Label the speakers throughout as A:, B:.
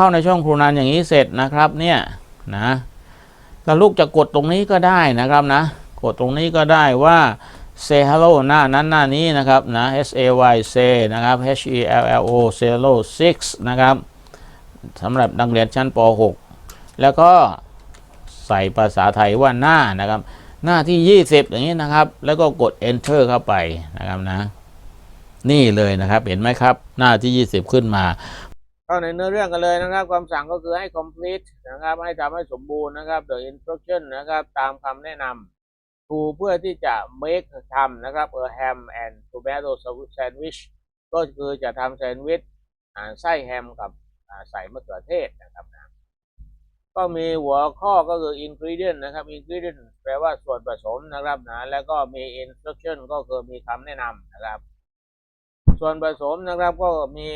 A: เข้าในช่องครูนันอย่างนี้เสร็จนะครับเนี่ยนะแล้วลูกจะกดตรงนี้ก็ได้นะครับนะ กดตรงนี้ก็ได้ว่า say hello หน้านั้นหน้านี้นะครับนะ s a y say นะครับ h e l l o say hello 6นะครับสำหรับนักเรียนชั้นป .6 แล้วก็ใส่ภาษาไทยว่าหน้านะครับ หน้าที่ 20 อย่างนี้นะครับ แล้วก็กด enter เข้าไปนะครับนะ นี่เลยนะครับ เห็นไหมครับ หน้าที่ 20 ขึ้นมา เข้าในเนื้อเรื่องกันเลยนะครับคำสั่งก็คือให้ complete นะครับ ให้ทำให้สมบูรณ์นะครับ the instruction นะครับ ตามคำแนะนำ to เพื่อที่จะ make ทำนะครับ a ham and tomato sandwich ก็คือจะทำแซนด์วิชไส้แฮมกับใส่มะเขือเทศนะครับนะก็มีหัวข้อก็คือ ingredient นะครับ ingredient แปลว่าส่วนผสมนะครับนะแล้วก็มี instruction ก็คือมีคำแนะนำนะครับ ส่วนผสมนะครับก็มี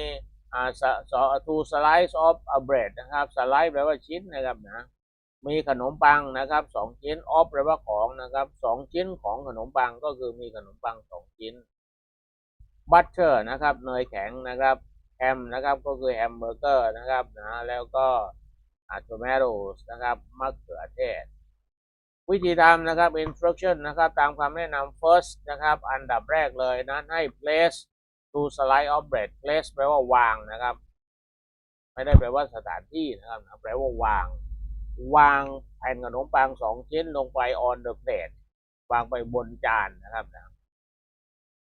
A: สอ่าสส two slice of a bread นะครับ slice แปลว่าชิ้นนะครับนะมีขนมปังนะครับสองชิ้น of แปลว่าของนะครับสองชิ้นของขนมปังก็คือมีขนมปังสองชิ้น butter นะครับเนยแข็งนะครับแฮมนะครับก็คือแฮมเบอร์เกอร์นะครับนะแล้วก็อ่า tomatoes นะครับมะเขือเทศ วิธีทำนะครับ instruction นะครับตามคำแนะนำ first นะครับอันดับแรกเลยนั้นให้ place to slice of bread place แปลว่าวางนะครับ ไม่ได้แปลว่าสถานที่นะครับ แปลว่าวาง วางแผ่นขนมปังสองชิ้นลงไป on the plate วางไปบนจานนะครับนะ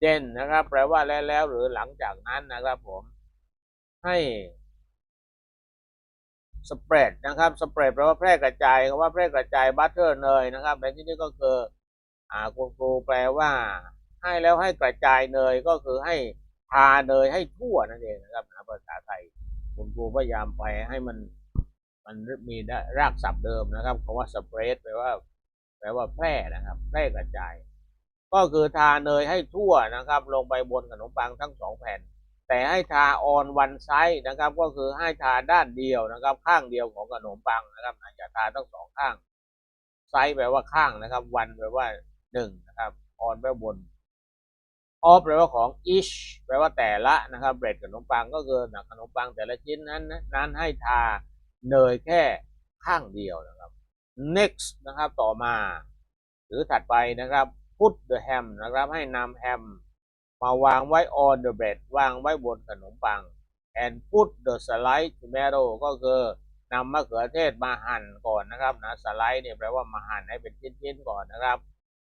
A: เช่นนะครับ แปลว่าแล้วแล้วหรือหลังจากนั้นนะครับ ผม ให้ spread นะครับ spread แปลว่าแพร่กระจายคำว่าแพร่กระจาย butter เนยนะครับในที่นี้ก็คือ อ่าคุณครูแปลว่า ให้แล้วให้กระจายเนยก็คือให้ ทาเนยให้ทั่วนั่นเองนะครับภาษาไทยคุณครูพยายามไปให้มันมันมีรากศัพท์เดิมนะครับคำว่า spread แปลว่า แปลว่าแพร่นะครับแพร่กระจาย ก็คือทาเนยให้ทั่วนะครับ ลงไปบนขนมปังทั้งสองแผ่น แต่ให้ทาออนวันไซด์นะครับ ก็คือให้ทาด้านเดียวนะครับ ข้างเดียวของขนมปังนะครับอย่าทาทั้งสองข้างไซด์แปลว่าข้างนะครับ วันแปลว่าหนึ่งนะครับออนแปลว่าบน ออฟแปลว่าของ each แปลว่าแต่ละนะครับเบรดขนมปังก็คือหนักขนมปังแต่ละชิ้นนั้นนะนั้นให้ทาเนยแค่ข้างเดียวนะครับ next นะครับต่อมา หรือถัดไปนะครับ put the ham นะครับให้นำแฮมมาวางไว้ on the bread วางไว้บนขนมปัง and put the sliced tomato ก็คือนำมะเขือเทศมาหั่นก่อนนะครับนะ slice เนี่ยแปลว่ามาหั่นให้เป็นชิ้นๆก่อนนะครับ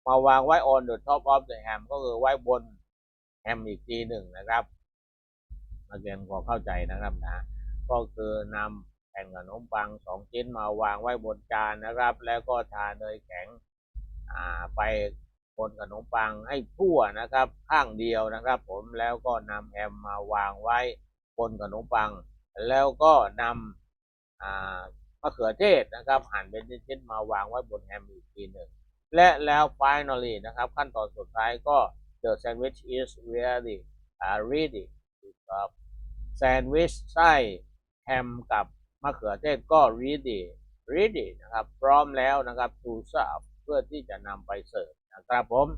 A: มาวางไว้ on the top of the ham ก็คือไว้บน แฮมอีกทีหนึ่งนะครับนักเรียนพอเข้าใจนะครับนะ ก็คือนำแผ่นขนมปังสองชิ้นมาวางไว้บนจานนะครับ แล้วก็ทาเนยแข็งอ่าไปบนขนมปังให้ทั่วนะครับ ข้างเดียวนะครับ ผมแล้วก็นำแฮมมาวางไว้บนขนมปัง แล้วก็นำอ่ามะเขือเทศนะครับ หั่นเป็นชิ้นๆมาวางไว้บนแฮมอีกทีหนึ่งและแล้ว finally นะครับ ขั้นตอนสุดท้ายก็ the sandwich is ready อ่า ready ครับ sandwich ไส้แฮมกับมะเขือเทศก็ ready ready นะครับ พร้อมแล้วนะครับ to serve เพื่อที่จะนำไปเสิร์ฟนะครับผม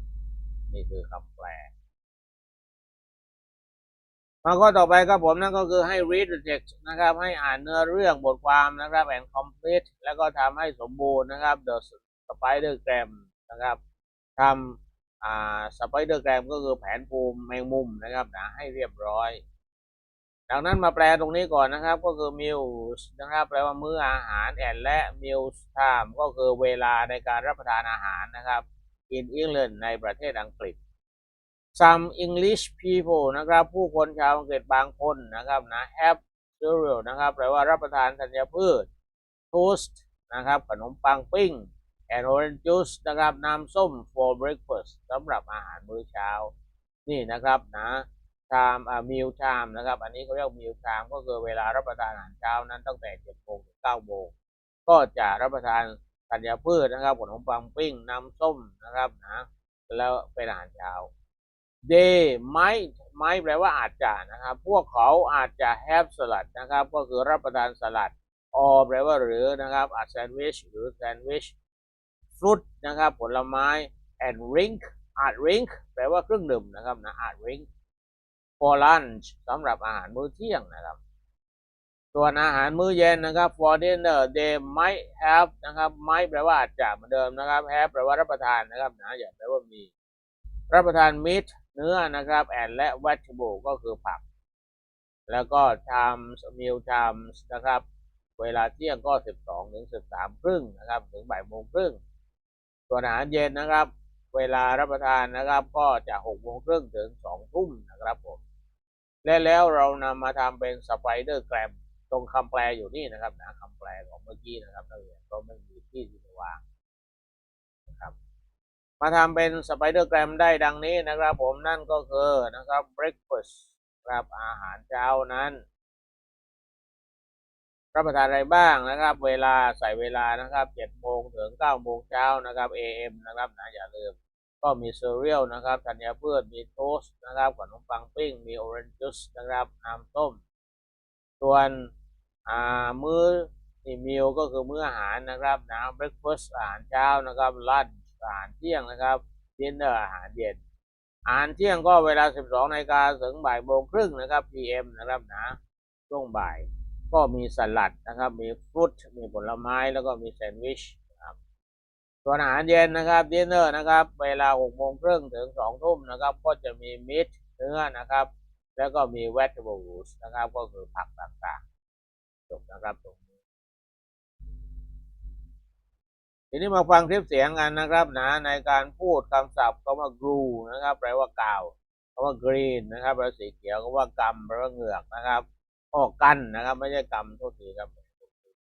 A: นี่คือคำแปลมาข้อต่อไปครับผมนั่นก็คือให้ read the text นะครับ ให้อ่านเนื้อเรื่องบทความนะครับ and complete แล้วก็ทำให้สมบูรณ์นะครับ the spidergram นะครับทำ อ่า spidergram ก็คือแผนภูมิแมงมุมนะครับนะให้เรียบร้อย ดังนั้นมาแปลตรงนี้ก่อนนะครับ ก็คือ meals นะครับแปลว่ามื้ออาหาร and และ meals time ก็คือเวลาในการรับประทานอาหารนะครับ in England ในประเทศอังกฤษ some English people นะครับ ผู้คนชาวอังกฤษบางคนนะครับนะ have cereal นะครับแปลว่ารับประทานธัญพืช toast นะครับขนมปังปิ้ง and orange juice นะครับ น้ำส้ม for breakfast สำหรับอาหารมื้อเช้า นี่นะครับนะ time อ่า meal time นะครับ อันนี้เขาเรียก meal time ก็คือเวลารับประทานอาหารเช้านั้นตั้งแต่7โมงถึง9โมงก็จะรับประทานธัญพืชนะครับขนมปังปิ้งน้ำส้มนะครับนะแล้วเป็นอาหารเช้า they might might แปลว่าอาจจะนะครับ พวกเขาอาจจะ have salad นะครับ ก็คือรับประทานสลัด or แปลว่าหรือนะครับ a sandwich หรือ sandwich ะครับผลไม้ and drink อาจ drink แปลว่าเครื่องดื่มนะครับนะอาจ drink for lunch สำหรับอาหารมื้อเที่ยงนะครับ ส่วนอาหารมื้อเย็นนะครับ for dinner they might have นะครับ might แปลว่าอาจจะเหมือนเดิมนะครับ have แปลว่ารับประทานนะครับนะอย่าแปลว่ามี รับประทาน meat เนื้อนะครับ and และ vegetable ก็คือผัก แล้วก็ times meal times นะครับ เวลาเที่ยงก็ 12ถึง13ครึ่งนะครับ ถึงบ่ายโมงครึ่ง ส่วนอาหารเย็นนะครับ เวลารับประทานนะครับ ก็จะ6โมงครึ่งถึง2ทุ่มนะครับผมและแล้วเรานำมาทำเป็นสไปเดอร์แกรมตรงคำแปลอยู่นี่นะครับนะคำแปลของเมื่อกี้นะครับนักเรียนก็ไม่มีที่ที่จะวางนะครับมาทำเป็นสไปเดอร์แกรมได้ดังนี้นะครับ ผมนั่นก็คือนะครับ breakfast ครับอาหารเช้านั้น รับประทานอะไรบ้างนะครับ เวลาใส่เวลานะครับ7โมงถึง9โมงเช้านะครับ AM นะครับนะอย่าลืม ก็มีซีเรียลนะครับธัญพืชมีโทสต์นะครับขนมปังปิ้ง มีโอเรนจ์จูสนะครับน้ำส้ม ส่วนอ่ามื้อที่มิลก็คือมื้ออาหารนะครับนะเบรคฟาสต์อาหารเช้านะครับลันอาหารเที่ยงนะครับดินเนอร์อาหารเย็นอาหารเที่ยงก็เวลา 12นาฬิกาถึงบ่ายโมงครึ่งนะครับ PM นะครับนะช่วงบ่าย ก็มีสลัดนะครับ มีฟรุตมีผลไม้แล้วก็มีแซนด์วิชนะครับส่วนอาหารเย็นนะครับดินเนอร์นะครับ เวลา6โมงครึ่งถึง2ทุ่มนะครับ ก็จะมีมิตเนื้อนะครับ แล้วก็มี vegetables นะครับ ก็คือผักต่างๆจบนะครับตรงนี้ทีนี้มาฟังคลิปเสียงกันนะครับนะในการพูดคำศัพท์คำว่า glue นะครับ แปลว่ากาวคำว่า green นะครับแปลว่าสีเขียวคำว่ากำแปลว่าเหงือกนะครับ ออกกันนะครับ ไม่ใช่กำโทษทีครับ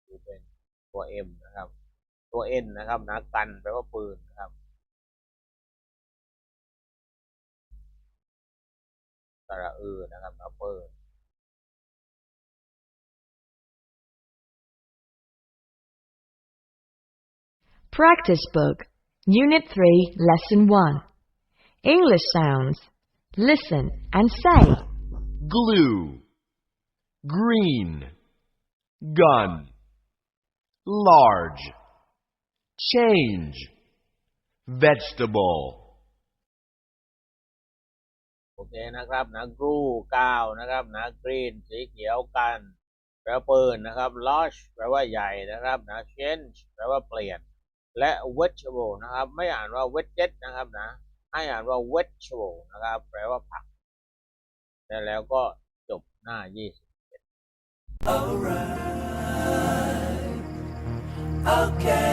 A: คือเป็นตัว M นะครับ ตัว N นะครับนะกันแปลว่าปืนนะครับสระอือนะครับนะปืน
B: Practice Book, Unit 3, Lesson 1. English sounds. Listen and say.
C: glue, green, gun, large, change, vegetable,
A: โอเคนะครับนะกรูก้าวนะครับนะกรีนสีเขียวกันแปลว่าปืนนะครับ large แปลว่าใหญ่นะครับนะ change แปลว่าเปลี่ยน และ vegetable นะครับ ไม่อ่านว่า veget นะครับนะให้อ่านว่า vegetable นะครับ แปลว่าผัก และแล้วก็จบหน้า 20
D: Alright. Okay.